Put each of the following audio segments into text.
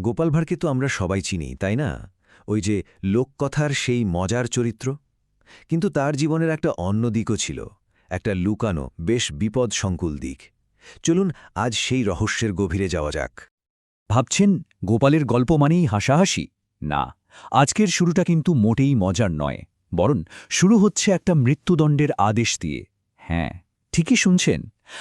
গোপাল ভাঁড়কে তো আমরা সবাই চিনি, তাই না? ওই যে লোককথার সেই মজার চরিত্র? কিন্তু তার জীবনের একটা অন্য দিকও ছিল, একটা লুকানো, বেশ বিপদসংকুল দিক। চলুন আজ সেই রহস্যের গভীরে যাওয়া যাক। ভাবছেন গোপালের গল্প মানেই হাসাহাসি? না, আজকের শুরুটা কিন্তু মোটেই মজার নয়। বরং শুরু হচ্ছে একটা মৃত্যুদণ্ডের আদেশ দিয়ে। হ্যাঁ ঠিকই শুনছেন।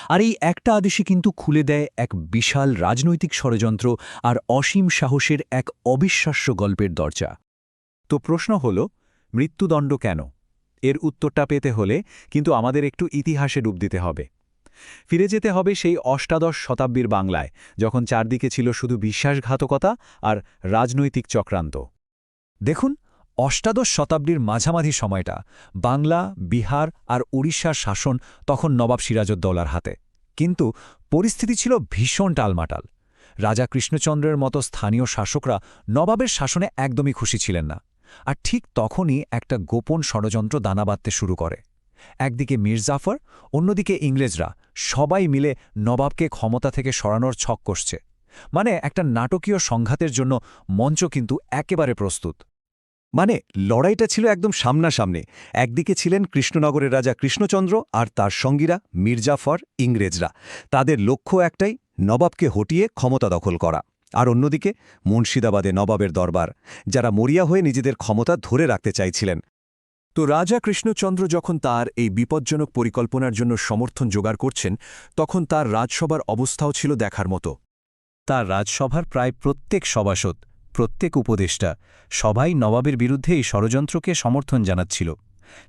আর এই একটা আদেশে কিন্তু খুলে দেয় এক বিশাল রাজনৈতিক ষড়যন্ত্র আর অসীম সাহসের এক অবিশ্বাস্য গল্পের দরজা। তো প্রশ্ন হল, মৃত্যুদণ্ড কেন? এর উত্তরটা পেতে হলে কিন্তু আমাদের একটু ইতিহাসে ডুব দিতে হবে। ফিরে যেতে হবে সেই অষ্টাদশ শতাব্দীর বাংলায়, যখন চারদিকে ছিল শুধু বিশ্বাসঘাতকতা আর রাজনৈতিক চক্রান্ত। দেখুন অষ্টাদশ শতাব্দীর মাঝামাঝি সময়টা বাংলা, বিহার আর উড়িষ্যার শাসন তখন নবাব সিরাজউদ্দৌলার হাতে। কিন্তু পরিস্থিতি ছিল ভীষণ টালমাটাল। রাজা কৃষ্ণচন্দ্রের মতো স্থানীয় শাসকরা নবাবের শাসনে একদমই খুশি ছিলেন না। আর ঠিক তখনই একটা গোপন ষড়যন্ত্র দানা বাঁধতে শুরু করে। একদিকে মির্জাফর অন্যদিকে ইংরেজরা, সবাই মিলে নবাবকে ক্ষমতা থেকে সরানোর ছক কষছে। মানে একটা নাটকীয় সংঘাতের জন্য মঞ্চ কিন্তু একেবারে প্রস্তুত। মানে লড়াইটা ছিল একদম সামনাসামনি। একদিকে ছিলেন কৃষ্ণনগরের রাজা কৃষ্ণচন্দ্র আর তার সঙ্গীরা মির্জাফর, ইংরেজরা। তাদের লক্ষ্য একটাই, নবাবকে হটিয়ে ক্ষমতা দখল করা। আর অন্যদিকে মুর্শিদাবাদে নবাবের দরবার, যারা মরিয়া হয়ে নিজেদের ক্ষমতা ধরে রাখতে চাইছিলেন। তো রাজা কৃষ্ণচন্দ্র যখন তার এই বিপজ্জনক পরিকল্পনার জন্য সমর্থন জোগাড় করছেন, তখন তার রাজসভার অবস্থাও ছিল দেখার মতো। তার রাজসভার প্রায় প্রত্যেক সভাসদ প্রত্যেক উপদেষ্টা সবাই নবাবের বিরুদ্ধে এই ষড়যন্ত্রকে সমর্থন জানাচ্ছিল।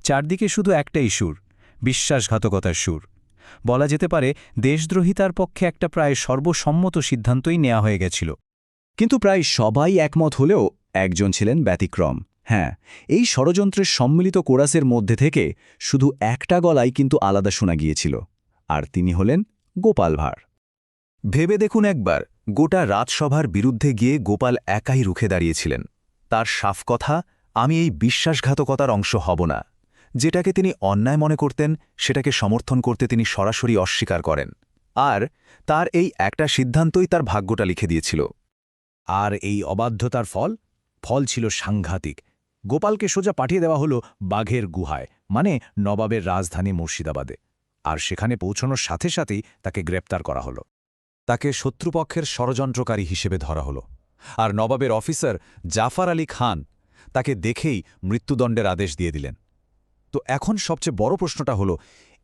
চারদিকে শুধু একটাই সুর, বিশ্বাসঘাতকতার সুর। বলা যেতে পারে, দেশদ্রোহিতার পক্ষে একটা প্রায় সর্বসম্মত সিদ্ধান্তই নেওয়া হয়ে গেছিল। কিন্তু প্রায় সবাই একমত হলেও একজন ছিলেন ব্যতিক্রম। হ্যাঁ এই ষড়যন্ত্রের সম্মিলিত কোরাসের মধ্যে থেকে শুধু একটা গলাই কিন্তু আলাদা শোনা গিয়েছিল। আর তিনি হলেন গোপাল ভাঁড়। ভেবে দেখুন একবার, গোটা রাজসভার বিরুদ্ধে গিয়ে গোপাল একাই রুখে দাঁড়িয়েছিলেন। তার সাফ কথা আমি এই বিশ্বাসঘাতকতার অংশ হব না। যেটাকে তিনি অন্যায় মনে করতেন, সেটাকে সমর্থন করতে তিনি সরাসরি অস্বীকার করেন। আর তার এই একটা সিদ্ধান্তই তার ভাগ্যটা লিখে দিয়েছিল। আর এই অবাধ্যতার ফল? ফল ছিল সাংঘাতিক। গোপালকে সোজা পাঠিয়ে দেওয়া হলো বাঘের গুহায় মানে নবাবের রাজধানী মুর্শিদাবাদে। আর সেখানে পৌঁছনোর সাথে সাথেই তাকে গ্রেপ্তার করা হলো। তাকে শত্রুপক্ষের ষড়যন্ত্রকারী হিসেবে ধরা হলো। আর নবাবের অফিসার জাফর আলী খান তাকে দেখেই মৃত্যুদণ্ডের আদেশ দিয়ে দিলেন। তো এখন সবচেয়ে বড় প্রশ্নটা হলো,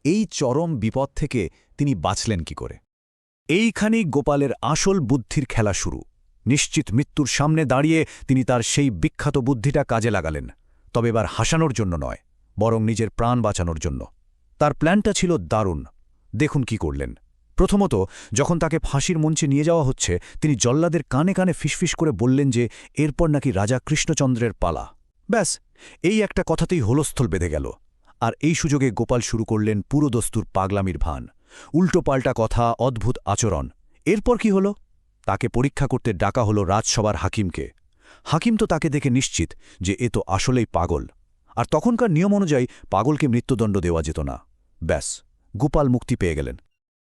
এই চরম বিপদ থেকে তিনি বাঁচলেন কি করে? এইখানেই গোপালের আসল বুদ্ধির খেলা শুরু। নিশ্চিত মৃত্যুর সামনে দাঁড়িয়ে তিনি তার সেই বিখ্যাত বুদ্ধিটা কাজে লাগালেন। তবে এবার হাসানোর জন্য নয়, বরং নিজের প্রাণ বাঁচানোর জন্য। তার প্ল্যানটা ছিল দারুণ। দেখুন কি করলেন। প্রথমত, যখন তাকে ফাঁসির মঞ্চে নিয়ে যাওয়া হচ্ছে, তিনি জল্লাদের কানে কানে ফিসফিস করে বললেন যে, এরপর নাকি রাজা কৃষ্ণচন্দ্রের পালা। ব্যাস, এই একটা কথাতেই হোলস্থল বেঁধে গেল। আর এই সুযোগে গোপাল শুরু করলেন পুরো দস্তুর পাগলামির ভান। উল্টোপাল্টা কথা, অদ্ভুত আচরণ। এরপর কি হল? তাকে পরীক্ষা করতে ডাকা হলো রাজসভার হাকিমকে। হাকিম তো তাকে দেখে নিশ্চিত যে এ তো আসলেই পাগল। আর তখনকার নিয়ম অনুযায়ী পাগলকে মৃত্যুদণ্ড দেওয়া যেত না। ব্যাস, গোপাল মুক্তি পেয়ে গেলেন।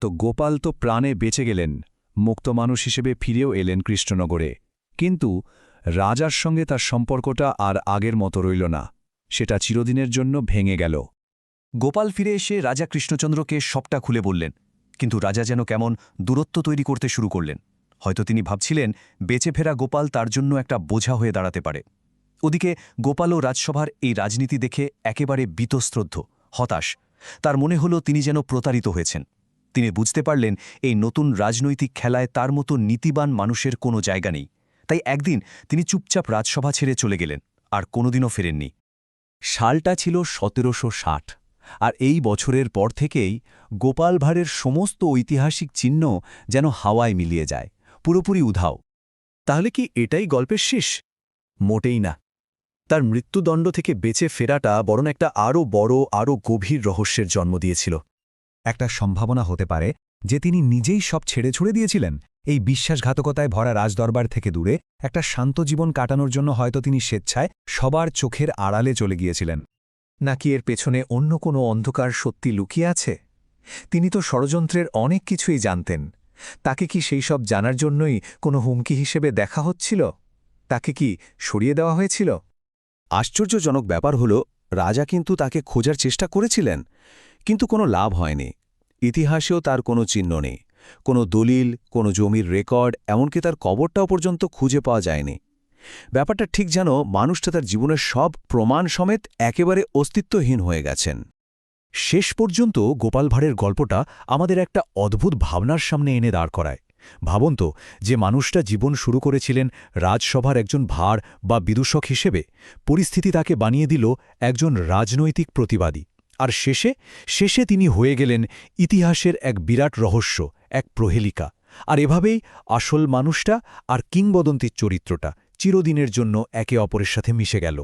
তো গোপাল তো প্রাণে বেঁচে গেলেন, মুক্ত মানুষ হিসেবে ফিরেও এলেন কৃষ্ণনগরে। কিন্তু রাজার সঙ্গে তার সম্পর্কটা আর আগের মতো রইল না, সেটা চিরদিনের জন্য ভেঙে গেল। গোপাল ফিরে এসে রাজা কৃষ্ণচন্দ্রকে সবটা খুলে বললেন, কিন্তু রাজা যেন কেমন দূরত্ব তৈরি করতে শুরু করলেন। হয়তো তিনি ভাবছিলেন, বেঁচে ফেরা গোপাল তার জন্য একটা বোঝা হয়ে দাঁড়াতে পারে। ওদিকে গোপাল ও রাজসভার এই রাজনীতি দেখে একেবারে বীতশ্রদ্ধ হতাশ। তার মনে হল তিনি যেন প্রতারিত হয়েছেন। তিনি বুঝতে পারলেন এই নতুন রাজনৈতিক খেলায় তার মতো নীতিবান মানুষের কোনো জায়গা নেই। তাই একদিন তিনি চুপচাপ রাজসভা ছেড়ে চলে গেলেন, আর কোনোদিনও ফেরেননি। সালটা ছিল সতেরোশো ষাট, আর এই বছরের পর থেকেই গোপাল ভাঁড়ের সমস্ত ঐতিহাসিক চিহ্ন যেন হাওয়ায় মিলিয়ে যায়, পুরোপুরি উধাও। তাহলে কি এটাই গল্পের শেষ? মোটেই না। তার মৃত্যুদণ্ড থেকে বেঁচে ফেরাটা বরং একটা আরও বড়, আরও গভীর রহস্যের জন্ম দিয়েছিল। একটা সম্ভাবনা হতে পারে যে তিনি নিজেই সব ছেড়ে ছুড়ে দিয়েছিলেন। এই বিশ্বাসঘাতকতায় ভরা রাজদরবার থেকে দূরে একটা শান্ত জীবন কাটানোর জন্য হয়তো তিনি স্বেচ্ছায় সবার চোখের আড়ালে চলে গিয়েছিলেন। নাকি এর পেছনে অন্য কোনো অন্ধকার সত্যি লুকিয়ে আছে? তিনি তো ষড়যন্ত্রের অনেক কিছুই জানতেন। তাকে কি সেই সব জানার জন্যই কোনো হুমকি হিসেবে দেখা হচ্ছিল? তাকে কি সরিয়ে দেওয়া হয়েছিল? আশ্চর্যজনক ব্যাপার হল, রাজা কিন্তু তাকে খোঁজার চেষ্টা করেছিলেন। কিন্তু কোনো লাভ হয়নি। ইতিহাসেও তার কোনো চিহ্ন নেই। কোনো দলিল, কোনো জমির রেকর্ড, এমনকি তার কবরটাও পর্যন্ত খুঁজে পাওয়া যায়নি। ব্যাপারটা ঠিক যেন মানুষটা তার জীবনের সব প্রমাণ সমেত একেবারে অস্তিত্বহীন হয়ে গেছেন। শেষ পর্যন্ত গোপাল ভাঁড়ের গল্পটা আমাদের একটা অদ্ভুত ভাবনার সামনে এনে দাঁড় করায়। ভাবুন তো, যে মানুষটা জীবন শুরু করেছিলেন রাজসভার একজন ভাড় বা বিদূষক হিসেবে, পরিস্থিতি তাকে বানিয়ে দিল একজন রাজনৈতিক প্রতিবাদী। আর শেষে শেষে তিনি হয়ে গেলেন ইতিহাসের এক বিরাট রহস্য, এক প্রহেলিকা। আর এভাবেই আসল মানুষটা আর কিংবদন্তির চরিত্রটা চিরদিনের জন্য একে অপরের সাথে মিশে গেল।